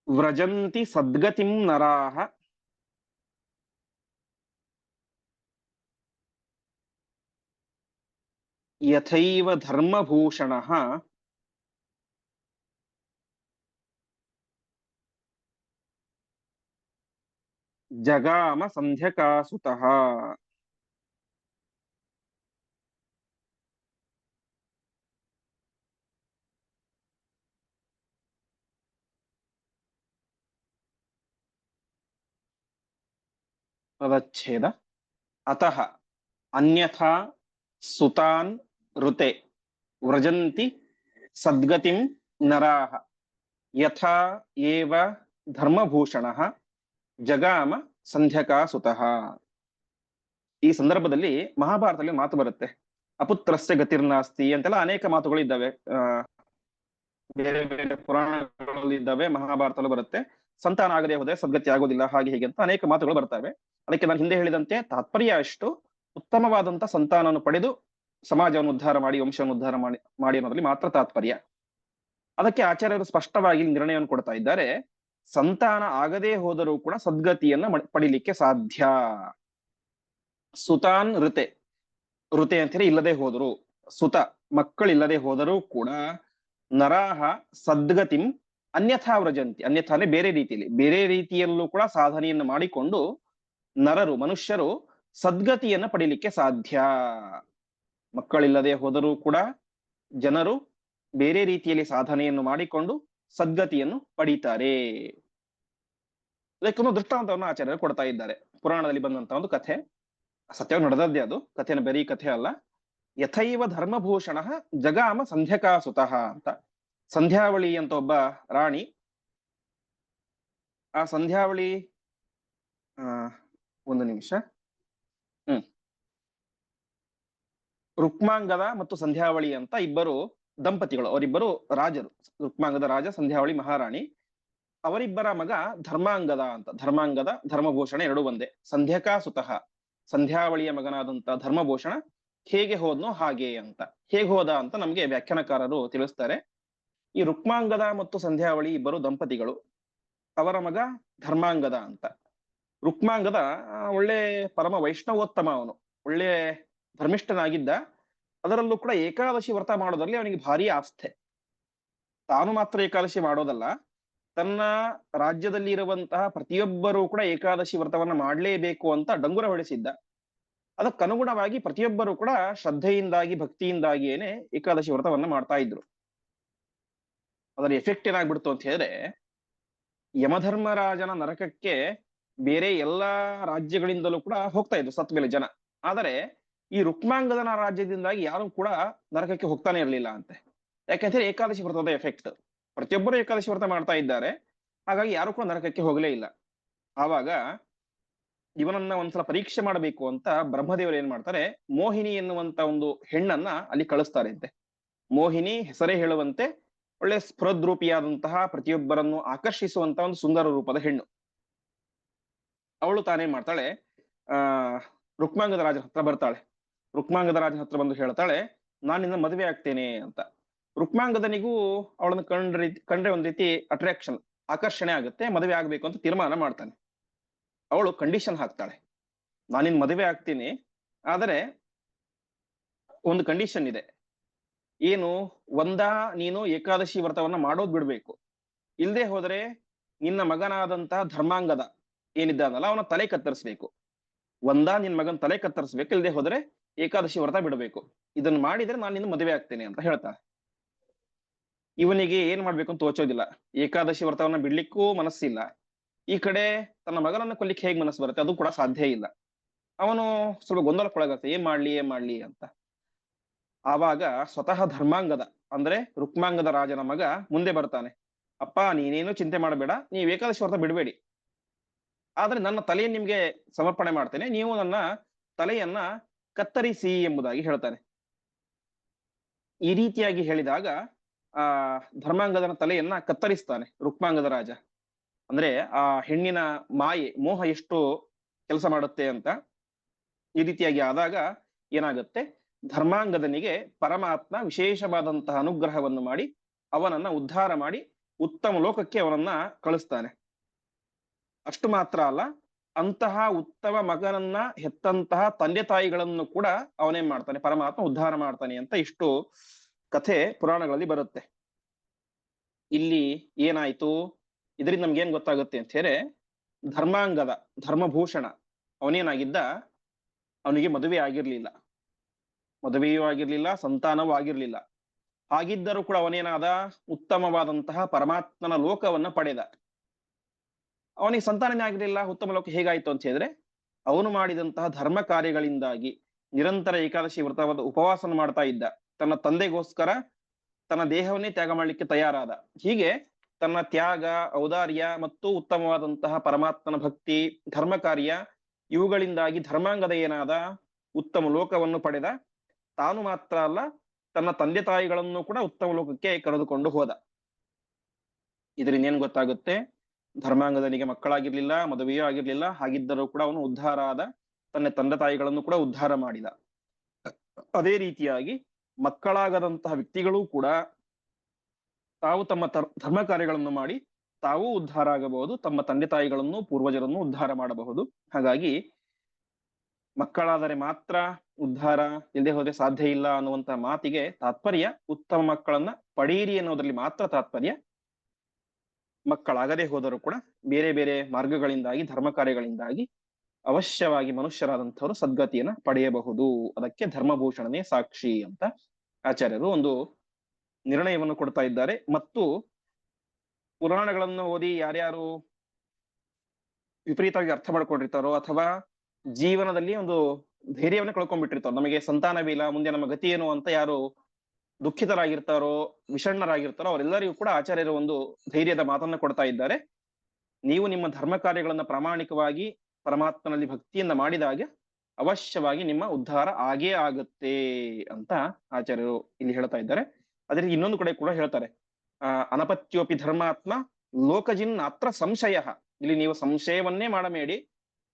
ವ್ರಜಂತಿ ಸದ್ಗತಿಂ ನರಾಹ. ಯಥೈವ ಧರ್ಮಭೂಷಣಃ ಜಗಾಮ ಸಂಧ್ಯಕಾಸುತಃ ಪದಚ್ಛೇದ ಅತಃ ಅನ್ಯಥಾ ಸುತಾನ್ ಋತೆ ವ್ರಜಂತಿ ಸದ್ಗತಿಂ ನರಾಹ ಯಥಾ ಏವ ಧರ್ಮಭೂಷಣ ಜಗಾಮ ಸಂಧ್ಯಕಾಸುತಃ ಈ ಸಂದರ್ಭದಲ್ಲಿ ಮಹಾಭಾರತದಲ್ಲಿ ಮಾತು ಬರುತ್ತೆ. ಅಪುತ್ರಸ್ಯ ಗತಿರ್ನಾಸ್ತಿ ಅಂತೆಲ್ಲ ಅನೇಕ ಮಾತುಗಳು ಇದ್ದಾವೆ. ಬೇರೆ ಬೇರೆ ಪುರಾಣಗಳಲ್ಲಿ ಇದ್ದಾವೆ ಮಹಾಭಾರತಲ್ಲೂ ಬರುತ್ತೆ. ಸಂತಾನ ಆಗದೆ ಹೋದೆ ಸದ್ಗತಿ ಆಗೋದಿಲ್ಲ, ಹಾಗೆ ಹೀಗೆ ಅಂತ ಅನೇಕ ಮಾತುಗಳು ಬರ್ತವೆ. ಅದಕ್ಕೆ ನಾನು ಹಿಂದೆ ಹೇಳಿದಂತೆ ತಾತ್ಪರ್ಯ ಅಷ್ಟು. ಉತ್ತಮವಾದಂತ ಸಂತಾನವನ್ನು ಪಡೆದು ಸಮಾಜವನ್ನು ಉದ್ಧಾರ ಮಾಡಿ, ವಂಶವನ್ನು ಉದ್ಧಾರ ಮಾಡಿ ಮಾಡಿ ಅನ್ನೋದ್ರಲ್ಲಿ ಮಾತ್ರ ತಾತ್ಪರ್ಯ. ಅದಕ್ಕೆ ಆಚಾರ್ಯರು ಸ್ಪಷ್ಟವಾಗಿ ನಿರ್ಣಯವನ್ನು ಕೊಡ್ತಾ ಇದ್ದಾರೆ, ಸಂತಾನ ಆಗದೇ ಹೋದರೂ ಕೂಡ ಸದ್ಗತಿಯನ್ನ ಪಡಿಲಿಕ್ಕೆ ಸಾಧ್ಯ. ಸುತಾನ್ ಋತೆ. ಋತೆ ಅಂತ ಹೇಳಿ ಇಲ್ಲದೆ ಹೋದರು, ಸುತ, ಮಕ್ಕಳಿಲ್ಲದೆ ಹೋದರೂ ಕೂಡ ನರಾಹ ಸದ್ಗತಿಂ ಅನ್ಯಥಾ ವ್ರಜಂತಿ. ಅನ್ಯಥಾ ಅಂದ್ರೆ ಬೇರೆ ರೀತಿಯಲ್ಲಿ, ಬೇರೆ ರೀತಿಯಲ್ಲೂ ಕೂಡ ಸಾಧನೆಯನ್ನು ಮಾಡಿಕೊಂಡು ನರರು, ಮನುಷ್ಯರು ಸದ್ಗತಿಯನ್ನ ಪಡಿಲಿಕ್ಕೆ ಸಾಧ್ಯ. ಮಕ್ಕಳಿಲ್ಲದೆ ಹೋದರೂ ಕೂಡ ಜನರು ಬೇರೆ ರೀತಿಯಲ್ಲಿ ಸಾಧನೆಯನ್ನು ಮಾಡಿಕೊಂಡು ಸದ್ಗತಿಯನ್ನು ಪಡೀತಾರೆ. ಅದಕ್ಕೊಂದು ದೃಷ್ಟಾಂತವನ್ನು ಆಚಾರ್ಯರು ಕೊಡ್ತಾ ಇದ್ದಾರೆ. ಪುರಾಣದಲ್ಲಿ ಬಂದಂತ ಒಂದು ಕಥೆ. ಸತ್ಯವಾಗಿ ನಡೆದದ್ದೇ ಅದು. ಕಥೆನ ಬರೀ ಕಥೆ ಅಲ್ಲ. ಯಥೈವ ಧರ್ಮಭೂಷಣ ಜಗಾಮ ಸಂಧ್ಯಕಾಸುತಃ ಅಂತ. ಸಂಧ್ಯಾವಳಿ ಅಂತ ಒಬ್ಬ ರಾಣಿ, ಆ ಸಂಧ್ಯಾವಳಿ ಒಂದು ನಿಮಿಷ ಹ್ಮ್ ರುಕ್ಮಾಂಗದ ಮತ್ತು ಸಂಧ್ಯಾವಳಿ ಅಂತ ಇಬ್ಬರು ದಂಪತಿಗಳು. ಅವರಿಬ್ಬರು ರಾಜರು. ರುಕ್ಮಾಂಗದ ರಾಜ, ಸಂಧ್ಯಾವಳಿ, ಮಹಾರಾಣಿ. ಅವರಿಬ್ಬರ ಮಗ ಧರ್ಮಾಂಗದ ಅಂತ. ಧರ್ಮಾಂಗದ ಧರ್ಮಭೂಷಣ ಎರಡು ಒಂದೇ. ಸಂಧ್ಯಾಕಾ ಸುತಃ. ಸಂಧ್ಯಾವಳಿಯ ಮಗನಾದಂತ ಧರ್ಮಭೂಷಣ ಹೇಗೆ ಹೋದ್ನೋ ಹಾಗೆ ಅಂತ. ಹೇಗೆ ಹೋದ ಅಂತ ನಮ್ಗೆ ವ್ಯಾಖ್ಯಾನಕಾರರು ತಿಳಿಸ್ತಾರೆ. ಈ ರುಕ್ಮಾಂಗದ ಮತ್ತು ಸಂಧ್ಯಾವಳಿ ಇಬ್ಬರು ದಂಪತಿಗಳು. ಅವರ ಮಗ ಧರ್ಮಾಂಗದ ಅಂತ. ರುಕ್ಮಾಂಗದ ಒಳ್ಳೆ ಪರಮ ವೈಷ್ಣವೋತ್ತಮ ಅವನು. ಒಳ್ಳೆ ಧರ್ಮಿಷ್ಠನಾಗಿದ್ದ, ಅದರಲ್ಲೂ ಕೂಡ ಏಕಾದಶಿ ವ್ರತ ಮಾಡೋದ್ರಲ್ಲಿ ಅವನಿಗೆ ಭಾರಿ ಆಸ್ಥೆ. ತಾನು ಮಾತ್ರ ಏಕಾದಶಿ ಮಾಡೋದಲ್ಲ, ತನ್ನ ರಾಜ್ಯದಲ್ಲಿ ಇರುವಂತಹ ಪ್ರತಿಯೊಬ್ಬರೂ ಕೂಡ ಏಕಾದಶಿ ವ್ರತವನ್ನ ಮಾಡಲೇಬೇಕು ಅಂತ ಡಂಗುರ ಹೊಡೆಸಿದ್ದ. ಅದಕ್ಕನುಗುಣವಾಗಿ ಪ್ರತಿಯೊಬ್ಬರೂ ಕೂಡ ಶ್ರದ್ಧೆಯಿಂದಾಗಿ, ಭಕ್ತಿಯಿಂದಾಗಿಯೇನೆ ಏಕಾದಶಿ ವ್ರತವನ್ನ ಮಾಡ್ತಾ ಇದ್ರು. ಅದರ ಎಫೆಕ್ಟ್ ಏನಾಗ್ಬಿಡ್ತು ಅಂತ ಹೇಳಿದ್ರೆ, ಯಮಧರ್ಮರಾಜನ ನರಕಕ್ಕೆ ಬೇರೆ ಎಲ್ಲಾ ರಾಜ್ಯಗಳಿಂದಲೂ ಕೂಡ ಹೋಗ್ತಾ ಇದ್ರು ಸತ್ ಮೇಲೆ ಜನ ಆದರೆ ಈ ರುಕ್ಮಾಂಗದನ ರಾಜ್ಯದಿಂದಾಗಿ ಯಾರು ಕೂಡ ನರಕಕ್ಕೆ ಹೋಗ್ತಾನೆ ಇರಲಿಲ್ಲ ಅಂತೆ. ಯಾಕೆಂದ್ರೆ ಏಕಾದಶಿ ವ್ರತದ ಎಫೆಕ್ಟ್ ಪ್ರತಿಯೊಬ್ಬರು ಏಕಾದಶಿ ವ್ರತ ಮಾಡ್ತಾ ಇದ್ದಾರೆ. ಹಾಗಾಗಿ ಯಾರು ಕೂಡ ನರಕಕ್ಕೆ ಹೋಗಲೇ ಇಲ್ಲ. ಆವಾಗ ಇವನನ್ನ ಒಂದ್ಸಲ ಪರೀಕ್ಷೆ ಮಾಡಬೇಕು ಅಂತ ಬ್ರಹ್ಮದೇವರು ಏನ್ ಮಾಡ್ತಾರೆ? ಮೋಹಿನಿ ಎನ್ನುವಂತ ಒಂದು ಹೆಣ್ಣನ್ನ ಅಲ್ಲಿ ಕಳಿಸ್ತಾರೆ ಅಂತೆ. ಮೋಹಿನಿ ಹೆಸರೇ ಹೇಳುವಂತೆ ಒಳ್ಳೆ ಸ್ಫುರದ್ರೂಪಿಯಾದಂತಹ ಪ್ರತಿಯೊಬ್ಬರನ್ನು ಆಕರ್ಷಿಸುವಂತ ಒಂದು ಸುಂದರ ರೂಪದ ಹೆಣ್ಣು. ಅವಳು ತಾನೇನ್ ಮಾಡ್ತಾಳೆ. ಆ, ರುಕ್ಮಾಂಗದ ರಾಜ ಹತ್ರ ಬರ್ತಾಳೆ. ರುಕ್ಮಾಂಗದ ರಾಜನ ಹತ್ರ ಬಂದು ಹೇಳ್ತಾಳೆ, ನಾನು ನಿನ್ನ ಮದುವೆ ಆಗ್ತೇನೆ ಅಂತ. ರುಕ್ಮಾಂಗದನಿಗೂ ಅವಳನ್ನು ಕಂಡ್ರೆ ಕಂಡ್ರೆ ಒಂದ್ ರೀತಿ ಅಟ್ರಾಕ್ಷನ್ ಆಕರ್ಷಣೆ ಆಗುತ್ತೆ, ಮದುವೆ ಆಗ್ಬೇಕು ಅಂತ ತೀರ್ಮಾನ ಮಾಡ್ತಾನೆ. ಅವಳು ಕಂಡೀಷನ್ ಹಾಕ್ತಾಳೆ. ನಾನಿನ್ ಮದುವೆ ಆಗ್ತೀನಿ, ಆದರೆ ಒಂದು ಕಂಡೀಷನ್ ಇದೆ. ಏನು, ಒಂದ ನೀನು ಏಕಾದಶಿ ವ್ರತವನ್ನ ಮಾಡೋದ್ ಬಿಡ್ಬೇಕು. ಇಲ್ಲದೆ ಹೋದ್ರೆ ನಿನ್ನ ಮಗನಾದಂತಹ ಧರ್ಮಾಂಗದ ಏನಿದ್ದಾನಲ್ಲ, ಅವನ ತಲೆ ಕತ್ತರಿಸ್ಬೇಕು. ಒಂದ ನಿನ್ ಮಗನ್ ತಲೆ ಕತ್ತರಿಸ್ಬೇಕು ಇಲ್ಲದೆ ಹೋದ್ರೆ ಏಕಾದಶಿ ವ್ರತ ಬಿಡಬೇಕು. ಇದನ್ನ ಮಾಡಿದ್ರೆ ನಾನು ನಿನ್ನ ಮದುವೆ ಆಗ್ತೇನೆ ಅಂತ ಹೇಳ್ತಾ. ಇವನಿಗೆ ಏನ್ ಮಾಡ್ಬೇಕು ಅಂತ ತೋಚೋದಿಲ್ಲ. ಏಕಾದಶಿ ವ್ರತವನ್ನ ಬಿಡ್ಲಿಕ್ಕೂ ಮನಸ್ಸಿಲ್ಲ. ಈ ಕಡೆ ತನ್ನ ಮಗನನ್ನ ಕೊಲ್ಲಿಕ್ಕೆ ಹೇಗೆ ಮನಸ್ಸು ಬರುತ್ತೆ? ಅದು ಕೂಡ ಸಾಧ್ಯ ಇಲ್ಲ. ಅವನು ಸ್ವಲ್ಪ ಗೊಂದಲಕ್ಕೊಳಗತ್ತೆ ಏನ್ ಮಾಡ್ಲಿ ಏನ್ ಮಾಡ್ಲಿ ಅಂತ. ಆವಾಗ ಸ್ವತಃ ಧರ್ಮಾಂಗದ, ಅಂದ್ರೆ ರುಕ್ಮಾಂಗದ ರಾಜನ ಮಗ ಮುಂದೆ ಬರ್ತಾನೆ. ಅಪ್ಪ, ನೀನೇನು ಚಿಂತೆ ಮಾಡಬೇಡ. ನೀವು ಏಕಾದಶಿ ವ್ರತ ಬಿಡಬೇಡಿ. ಆದ್ರೆ ನನ್ನ ತಲೆಯನ್ನು ನಿಮ್ಗೆ ಸಮರ್ಪಣೆ ಮಾಡ್ತೇನೆ. ನೀವು ನನ್ನ ತಲೆಯನ್ನ ಕತ್ತರಿಸಿ ಎಂಬುದಾಗಿ ಹೇಳ್ತಾನೆ ಈ ರೀತಿಯಾಗಿ ಹೇಳಿದಾಗ, ಆ, ಧರ್ಮಾಂಗದನ ತಲೆಯನ್ನ ಕತ್ತರಿಸ್ತಾನೆ ರುಕ್ಮಾಂಗದ ರಾಜ. ಅಂದ್ರೆ ಆ ಹೆಣ್ಣಿನ ಮಾಯೆ, ಮೋಹ ಎಷ್ಟು ಕೆಲಸ ಮಾಡುತ್ತೆ ಅಂತ ಈ ರೀತಿಯಾಗಿ ಆದಾಗ ಏನಾಗುತ್ತೆ? ಧರ್ಮಾಂಗದನಿಗೆ ಪರಮಾತ್ಮ ವಿಶೇಷವಾದಂತಹ ಅನುಗ್ರಹವನ್ನು ಮಾಡಿ, ಅವನನ್ನ ಉದ್ಧಾರ ಮಾಡಿ, ಉತ್ತಮ ಲೋಕಕ್ಕೆ ಅವನನ್ನ ಕಳಿಸ್ತಾನೆ. ಅಷ್ಟು ಮಾತ್ರ ಅಲ್ಲ ಅಂತಹ ಉತ್ತಮ ಮಗನನ್ನ ಹೆತ್ತಂತಹ ತಂದೆ ತಾಯಿಗಳನ್ನು ಕೂಡ ಅವನೇನ್ ಮಾಡ್ತಾನೆ, ಪರಮಾತ್ಮ ಉದ್ಧಾರ ಮಾಡ್ತಾನೆ ಅಂತ ಇಷ್ಟು ಕಥೆ ಪುರಾಣಗಳಲ್ಲಿ ಬರುತ್ತೆ. ಇಲ್ಲಿ ಏನಾಯ್ತು? ಇದರಿಂದ ನಮ್ಗೇನ್ ಗೊತ್ತಾಗುತ್ತೆ ಅಂತ ಹೇಳಿ ಧರ್ಮಾಂಗದ ಧರ್ಮಭೂಷಣ ಅವನೇನಾಗಿದ್ದ? ಅವನಿಗೆ ಮದುವೆ ಆಗಿರ್ಲಿಲ್ಲ. ಮದುವೆಯೂ ಆಗಿರ್ಲಿಲ್ಲ, ಸಂತಾನವೂ ಆಗಿರ್ಲಿಲ್ಲ. ಹಾಗಿದ್ದರೂ ಕೂಡ ಅವನೇನಾದ? ಉತ್ತಮವಾದಂತಹ ಪರಮಾತ್ಮನ ಲೋಕವನ್ನ ಪಡೆದ. ಅವನಿಗೆ ಸಂತಾನನೇ ಆಗಿರ್ಲಿಲ್ಲ ಉತ್ತಮ ಲೋಕ ಹೇಗಾಯ್ತು ಅಂತ ಹೇಳಿದ್ರೆ, ಅವನು ಮಾಡಿದಂತಹ ಧರ್ಮ ಕಾರ್ಯಗಳಿಂದಾಗಿ ನಿರಂತರ ಏಕಾದಶಿ ವ್ರತವಾದ ಉಪವಾಸನ ಮಾಡ್ತಾ ಇದ್ದ. ತನ್ನ ತಂದೆಗೋಸ್ಕರ ತನ್ನ ದೇಹವನ್ನೇ ತ್ಯಾಗ ಮಾಡಲಿಕ್ಕೆ ತಯಾರಾದ. ಹೀಗೆ ತನ್ನ ತ್ಯಾಗ, ಔದಾರ್ಯ ಮತ್ತು ಉತ್ತಮವಾದಂತಹ ಪರಮಾತ್ಮನ ಭಕ್ತಿ, ಧರ್ಮ ಕಾರ್ಯ ಇವುಗಳಿಂದಾಗಿ ಧರ್ಮಾಂಗದ ಏನಾದ ಉತ್ತಮ ಲೋಕವನ್ನು ಪಡೆದ. ತಾನು ಮಾತ್ರ ಅಲ್ಲ, ತನ್ನ ತಂದೆ ತಾಯಿಗಳನ್ನು ಕೂಡ ಉತ್ತಮ ಲೋಕಕ್ಕೆ ಕರೆದುಕೊಂಡು ಹೋದ. ಇದರಿಂದ ಏನ್ ಗೊತ್ತಾಗುತ್ತೆ? ಧರ್ಮಾಂಗದನಿಗೆ ಮಕ್ಕಳಾಗಿರ್ಲಿಲ್ಲ, ಮದುವೆಯೂ ಆಗಿರ್ಲಿಲ್ಲ, ಹಾಗಿದ್ದರೂ ಕೂಡ ಅವನು ಉದ್ಧಾರ ಆದ, ತನ್ನ ತಂದೆ ತಾಯಿಗಳನ್ನು ಕೂಡ ಉದ್ಧಾರ ಮಾಡಿದ. ಅದೇ ರೀತಿಯಾಗಿ ಮಕ್ಕಳಾಗದಂತಹ ವ್ಯಕ್ತಿಗಳೂ ಕೂಡ ತಾವು ತಮ್ಮ ಧರ್ಮ ಕಾರ್ಯಗಳನ್ನು ಮಾಡಿ ತಾವು ಉದ್ಧಾರ ಆಗಬಹುದು, ತಮ್ಮ ತಂದೆ ತಾಯಿಗಳನ್ನು ಪೂರ್ವಜರನ್ನು ಉದ್ಧಾರ ಮಾಡಬಹುದು. ಹಾಗಾಗಿ ಮಕ್ಕಳಾದರೆ ಮಾತ್ರ ಉದ್ಧಾರ ಇಲ್ಲದೆ ಹೋದ್ರೆ ಸಾಧ್ಯ ಇಲ್ಲ ಅನ್ನುವಂತಹ ಮಾತಿಗೆ ತಾತ್ಪರ್ಯ, ಉತ್ತಮ ಮಕ್ಕಳನ್ನ ಪಡೆಯಿರಿ ಅನ್ನೋದ್ರಲ್ಲಿ ಮಾತ್ರ ತಾತ್ಪರ್ಯ ಮಕ್ಕಳಾಗದೆ ಹೋದರೂ ಕೂಡ ಬೇರೆ ಬೇರೆ ಮಾರ್ಗಗಳಿಂದಾಗಿ ಧರ್ಮ ಕಾರ್ಯಗಳಿಂದಾಗಿ ಅವಶ್ಯವಾಗಿ ಮನುಷ್ಯರಾದಂಥವರು ಸದ್ಗತಿಯನ್ನ ಪಡೆಯಬಹುದು. ಅದಕ್ಕೆ ಧರ್ಮಭೂಷಣನೇ ಸಾಕ್ಷಿ ಅಂತ ಆಚಾರ್ಯರು ಒಂದು ನಿರ್ಣಯವನ್ನು ಕೊಡ್ತಾ ಇದ್ದಾರೆ. ಮತ್ತು ಪುರಾಣಗಳನ್ನು ಓದಿ ಯಾರ್ಯಾರು ವಿಪರೀತವಾಗಿ ಅರ್ಥ ಮಾಡ್ಕೊಂಡಿರ್ತಾರೋ ಅಥವಾ ಜೀವನದಲ್ಲಿ ಒಂದು ಧೈರ್ಯವನ್ನು ಕಳ್ಕೊಂಡ್ಬಿಟ್ಟಿರ್ತಾರೋ, ನಮಗೆ ಸಂತಾನವೇ ಇಲ್ಲ ಮುಂದೆ ನಮ್ಮ ಗತಿ ಏನು ಅಂತ ಯಾರು ದುಃಖಿತರಾಗಿರ್ತಾರೋ, ವಿಷಣ್ಣರಾಗಿರ್ತಾರೋ, ಅವರೆಲ್ಲರಿಗೂ ಕೂಡ ಆಚಾರ್ಯರು ಒಂದು ಧೈರ್ಯದ ಮಾತನ್ನ ಕೊಡ್ತಾ ಇದ್ದಾರೆ. ನೀವು ನಿಮ್ಮ ಧರ್ಮ ಕಾರ್ಯಗಳನ್ನ ಪ್ರಾಮಾಣಿಕವಾಗಿ ಪರಮಾತ್ಮನಲ್ಲಿ ಭಕ್ತಿಯನ್ನ ಮಾಡಿದಾಗ ಅವಶ್ಯವಾಗಿ ನಿಮ್ಮ ಉದ್ಧಾರ ಆಗೇ ಆಗುತ್ತೆ ಅಂತ ಆಚಾರ್ಯರು ಇಲ್ಲಿ ಹೇಳ್ತಾ ಇದ್ದಾರೆ. ಅದೇ ಇನ್ನೊಂದು ಕಡೆ ಕೂಡ ಹೇಳ್ತಾರೆ, ಆ, ಅನಪತ್ಯೋಪಿ ಧರ್ಮಾತ್ಮ ಲೋಕಜಿನ್ ಅತ್ರ ಸಂಶಯ. ಇಲ್ಲಿ ನೀವು ಸಂಶಯವನ್ನೇ ಮಾಡಬೇಡಿ.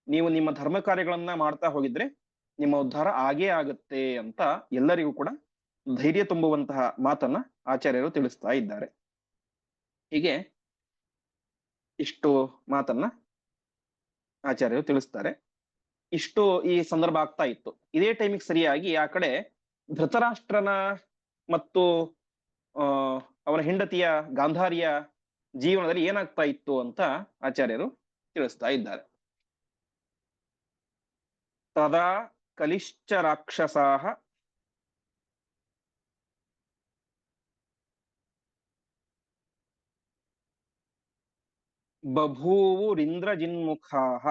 ನೀವು ನಿಮ್ಮ ಧರ್ಮ ಕಾರ್ಯಗಳನ್ನ ಮಾಡ್ತಾ ಹೋಗಿದ್ರೆ ನಿಮ್ಮ ಉದ್ಧಾರ ಆಗೇ ಆಗುತ್ತೆ ಅಂತ ಎಲ್ಲರಿಗೂ ಕೂಡ ಧೈರ್ಯ ತುಂಬುವಂತಹ ಮಾತನ್ನ ಆಚಾರ್ಯರು ತಿಳಿಸ್ತಾ ಇದ್ದಾರೆ. ಹೀಗೆ ಇಷ್ಟು ಮಾತನ್ನ ಆಚಾರ್ಯರು ತಿಳಿಸ್ತಾರೆ. ಇಷ್ಟು ಈ ಸಂದರ್ಭ ಆಗ್ತಾ ಇತ್ತು. ಇದೇ ಟೈಮಿಗೆ ಸರಿಯಾಗಿ ಆ ಕಡೆ ಧೃತರಾಷ್ಟ್ರನ ಮತ್ತು ಅವರ ಹೆಂಡತಿಯ ಗಾಂಧಾರಿಯ ಜೀವನದಲ್ಲಿ ಏನಾಗ್ತಾ ಇತ್ತು ಅಂತ ಆಚಾರ್ಯರು ತಿಳಿಸ್ತಾ ಇದ್ದಾರೆ. ತದಾ ಕಲಿಶ್ಚ ರಾಕ್ಷಸಾಹ ಬಭೂವುರಿಂದ್ರಜಿನ್ಮುಖಾಹ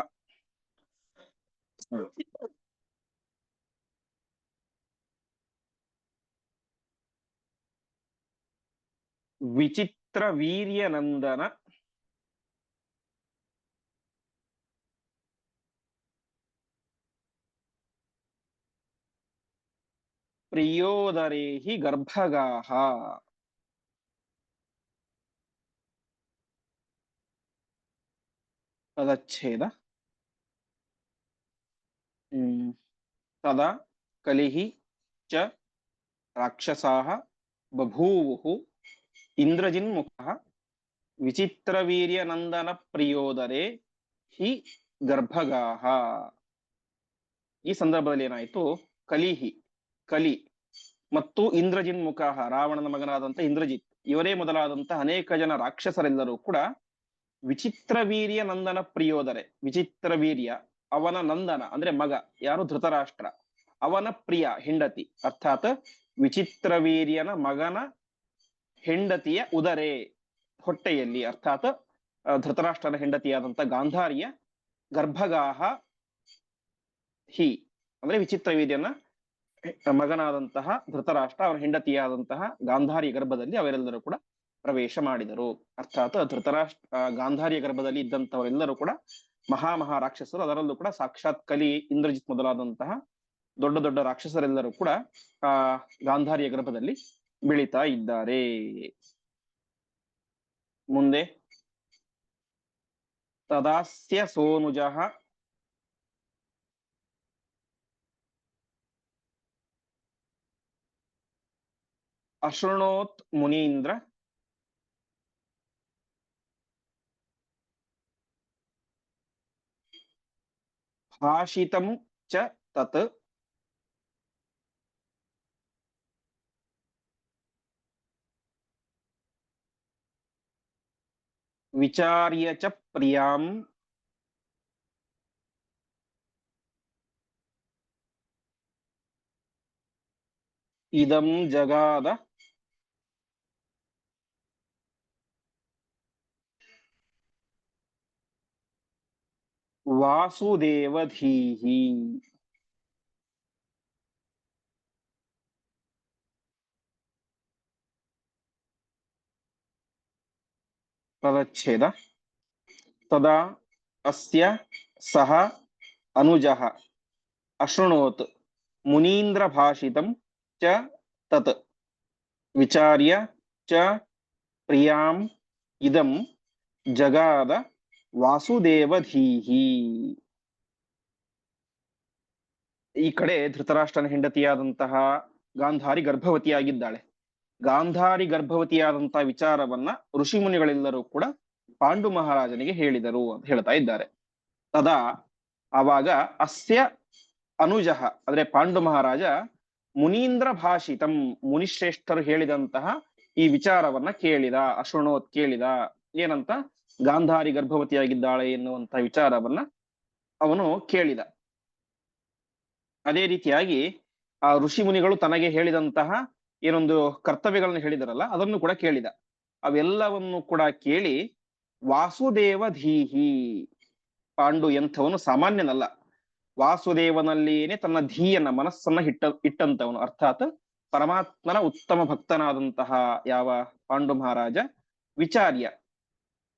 ವಿಚಿತ್ರ ವೀರ್ಯನಂದನ ಪ್ರಿಯೋದರೇಹಿ ಗರ್ಭಗಾಹ ತದಚ್ಛೇದ ಹ್ಮ್. ತದಾ ಕಲಿಹಿ ಚ ರಾಕ್ಷಸಾಹ ಬಭೂವು ಇಂದ್ರಜಿನ್ಮುಖಃ ವಿಚಿತ್ರವೀರ್ಯನಂದನ ಪ್ರಿಯೋದರೇ ಹಿ ಗರ್ಭಗಾಹ. ಈ ಸಂದರ್ಭದಲ್ಲಿ ಏನಾಯ್ತು? ಕಲಿಹಿ, ಕಲಿ ಮತ್ತು ಇಂದ್ರಜಿನ್ಮುಖಃ ರಾವಣನ ಮಗನಾದಂತ ಇಂದ್ರಜಿತ್ ಇವರೇ ಮೊದಲಾದಂತ ಅನೇಕ ಜನ ರಾಕ್ಷಸರೆಲ್ಲರೂ ಕೂಡ ವಿಚಿತ್ರ ವೀರ್ಯ ನಂದನ ಪ್ರಿಯೋದರೆ. ವಿಚಿತ್ರ ವೀರ್ಯ ಅವನ ನಂದನ, ಅಂದ್ರೆ ಮಗ, ಯಾರು? ಧೃತರಾಷ್ಟ್ರ. ಅವನ ಪ್ರಿಯ, ಹೆಂಡತಿ. ಅರ್ಥಾತ್ ವಿಚಿತ್ರ ವೀರ್ಯನ ಮಗನ ಹೆಂಡತಿಯ ಉದರೆ, ಹೊಟ್ಟೆಯಲ್ಲಿ. ಅರ್ಥಾತ್ ಧೃತರಾಷ್ಟ್ರನ ಹೆಂಡತಿಯಾದಂತ ಗಾಂಧಾರಿಯ ಗರ್ಭಗಾಹ ಹಿ, ಅಂದ್ರೆ ವಿಚಿತ್ರ ವೀರ್ಯನ ಮಗನಾದಂತಹ ಧೃತರಾಷ್ಟ್ರ, ಅವನ ಹೆಂಡತಿಯಾದಂತಹ ಗಾಂಧಾರಿ ಗರ್ಭದಲ್ಲಿ ಅವರೆಲ್ಲರೂ ಕೂಡ ಪ್ರವೇಶ ಮಾಡಿದರು. ಅರ್ಥಾತ್ ಧೃತರಾಷ್ಟ್ರ ಗಾಂಧಾರಿಯ ಗರ್ಭದಲ್ಲಿ ಇದ್ದಂತವರೆಲ್ಲರೂ ಕೂಡ ಮಹಾ ಮಹಾ ರಾಕ್ಷಸರು. ಅದರಲ್ಲೂ ಕೂಡ ಸಾಕ್ಷಾತ್ ಕಲಿ ಇಂದ್ರಜಿತ್ ಮೊದಲಾದಂತಹ ದೊಡ್ಡ ದೊಡ್ಡ ರಾಕ್ಷಸರೆಲ್ಲರೂ ಕೂಡ, ಆ, ಗಾಂಧಾರಿಯ ಗರ್ಭದಲ್ಲಿ ಬೆಳೀತಾ ಇದ್ದಾರೆ. ಮುಂದೆ. ತದಾಸ್ಯ ಸೋನುಜ. ಅಶೃಣೋತ್ ಮುನೀಂದ್ರ. ಭಾಷಿತಂ ಚ ತತ್ ವಿಚಾರ್ಯ ಚ ಪ್ರಿಯಾಂ ಇದಂ ಜಗಾದ ವಾಸುದೇವಧೀಹಿ ಪದಚ್ಛೇದ ತದಾ ಅಸ್ಯ ಸಹ ಅನುಜಃ ಅಶೃಣೋತ್ ಮುನೀಂದ್ರ ಭಾಷಿತಂ ಚ ತತ್ ವಿಚಾರ್ಯ ಚ ಪ್ರಿಯಾಂ ಇದಂ ವಾಸುದೇವಧೀಹಿ ಈ ಕಡೆ ಧೃತರಾಷ್ಟ್ರನ ಹೆಂಡತಿಯಾದಂತಹ ಗಾಂಧಾರಿ ಗರ್ಭವತಿಯಾಗಿದ್ದಾಳೆ. ಗಾಂಧಾರಿ ಗರ್ಭವತಿಯಾದಂತಹ ವಿಚಾರವನ್ನ ಋಷಿ ಮುನಿಗಳೆಲ್ಲರೂ ಕೂಡ ಪಾಂಡು ಮಹಾರಾಜನಿಗೆ ಹೇಳಿದರು ಅಂತ ಹೇಳ್ತಾ ಇದ್ದಾರೆ. ತದಾ ಆವಾಗ ಅಸ್ಯ ಅನುಜಃ, ಅಂದ್ರೆ ಪಾಂಡು ಮಹಾರಾಜ ಮುನೀಂದ್ರ ಭಾಷಿತಂ ಮುನಿಶ್ರೇಷ್ಠರು ಹೇಳಿದಂತಹ ಈ ವಿಚಾರವನ್ನ ಕೇಳಿದ ಅಶೃಣೋತ್ ಕೇಳಿದ, ಏನಂತ ಗಾಂಧಾರಿ ಗರ್ಭವತಿಯಾಗಿದ್ದಾಳೆ ಎನ್ನುವಂತಹ ವಿಚಾರವನ್ನ ಅವನು ಕೇಳಿದ. ಅದೇ ರೀತಿಯಾಗಿ ಆ ಋಷಿ ಮುನಿಗಳು ತನಗೆ ಹೇಳಿದಂತಹ ಏನೊಂದು ಕರ್ತವ್ಯಗಳನ್ನು ಹೇಳಿದರಲ್ಲ, ಅದನ್ನು ಕೂಡ ಕೇಳಿದ. ಅವೆಲ್ಲವನ್ನು ಕೂಡ ಕೇಳಿ, ವಾಸುದೇವ ಧೀಹಿ ಪಾಂಡು ಎಂಥವನು ಸಾಮಾನ್ಯನಲ್ಲ. ವಾಸುದೇವನಲ್ಲಿಯೇನೆ ತನ್ನ ಧೀಯನ ಮನಸ್ಸನ್ನ ಇಟ್ಟ ಇಟ್ಟಂತವನು. ಅರ್ಥಾತ್ ಪರಮಾತ್ಮನ ಉತ್ತಮ ಭಕ್ತನಾದಂತಹ ಯಾವ ಪಾಂಡು ಮಹಾರಾಜ ವಿಚಾರ್ಯ.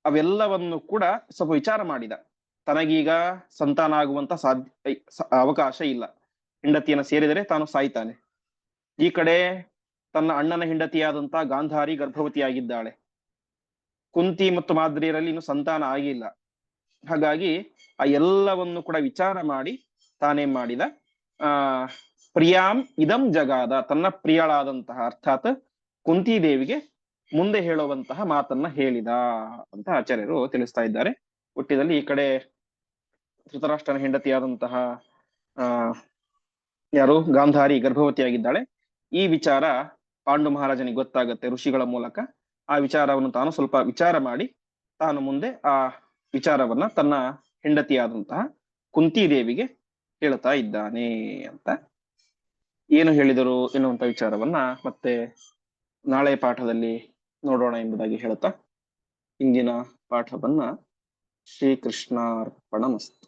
ಅವೆಲ್ಲವನ್ನು ಕೂಡ ಸ್ವಲ್ಪ ವಿಚಾರ ಮಾಡಿದ. ತನಗೀಗ ಸಂತಾನ ಆಗುವಂತ ಸಾಧ್ಯ ಅವಕಾಶ ಇಲ್ಲ. ಹೆಂಡತಿಯನ್ನು ಸೇರಿದರೆ ತಾನು ಸಾಯ್ತಾನೆ. ಈ ಕಡೆ ತನ್ನ ಅಣ್ಣನ ಹೆಂಡತಿಯಾದಂತ ಗಾಂಧಾರಿ ಗರ್ಭವತಿಯಾಗಿದ್ದಾಳೆ. ಕುಂತಿ ಮತ್ತು ಮಾದ್ರಿಯರಲ್ಲಿ ಇನ್ನು ಸಂತಾನ ಆಗಿಲ್ಲ. ಹಾಗಾಗಿ ಆ ಎಲ್ಲವನ್ನು ಕೂಡ ವಿಚಾರ ಮಾಡಿ ತಾನೇ ಮಾಡಿದ. ಆ, ಪ್ರಿಯಾಂ ಇದಂ ಜಗಾದ, ತನ್ನ ಪ್ರಿಯಳಾದಂತಹ, ಅರ್ಥಾತ್ ಕುಂತಿ ದೇವಿಗೆ ಮುಂದೆ ಹೇಳುವಂತಹ ಮಾತನ್ನ ಹೇಳಿದ ಅಂತ ಆಚಾರ್ಯರು ತಿಳಿಸ್ತಾ ಇದ್ದಾರೆ. ಹುಟ್ಟಿದಲ್ಲಿ ಈ ಕಡೆ ಧೃತರಾಷ್ಟ್ರನ ಹೆಂಡತಿಯಾದಂತಹ ಯಾರು? ಗಾಂಧಾರಿ ಗರ್ಭವತಿಯಾಗಿದ್ದಾಳೆ. ಈ ವಿಚಾರ ಪಾಂಡು ಮಹಾರಾಜನಿಗೆ ಗೊತ್ತಾಗತ್ತೆ ಋಷಿಗಳ ಮೂಲಕ. ಆ ವಿಚಾರವನ್ನು ತಾನು ಸ್ವಲ್ಪ ವಿಚಾರ ಮಾಡಿ, ತಾನು ಮುಂದೆ ಆ ವಿಚಾರವನ್ನ ತನ್ನ ಹೆಂಡತಿಯಾದಂತಹ ಕುಂತಿ ದೇವಿಗೆ ಹೇಳ್ತಾ ಇದ್ದಾನೆ ಅಂತ. ಏನು ಹೇಳಿದರು ಎನ್ನುವಂತ ವಿಚಾರವನ್ನ ಮತ್ತೆ ನಾಳೆ ಪಾಠದಲ್ಲಿ ನೋಡೋಣ ಎಂಬುದಾಗಿ ಹೇಳುತ್ತಾ ಇಂದಿನ ಪಾಠವನ್ನ ಶ್ರೀಕೃಷ್ಣಾರ್ಪಣಮಸ್ತು.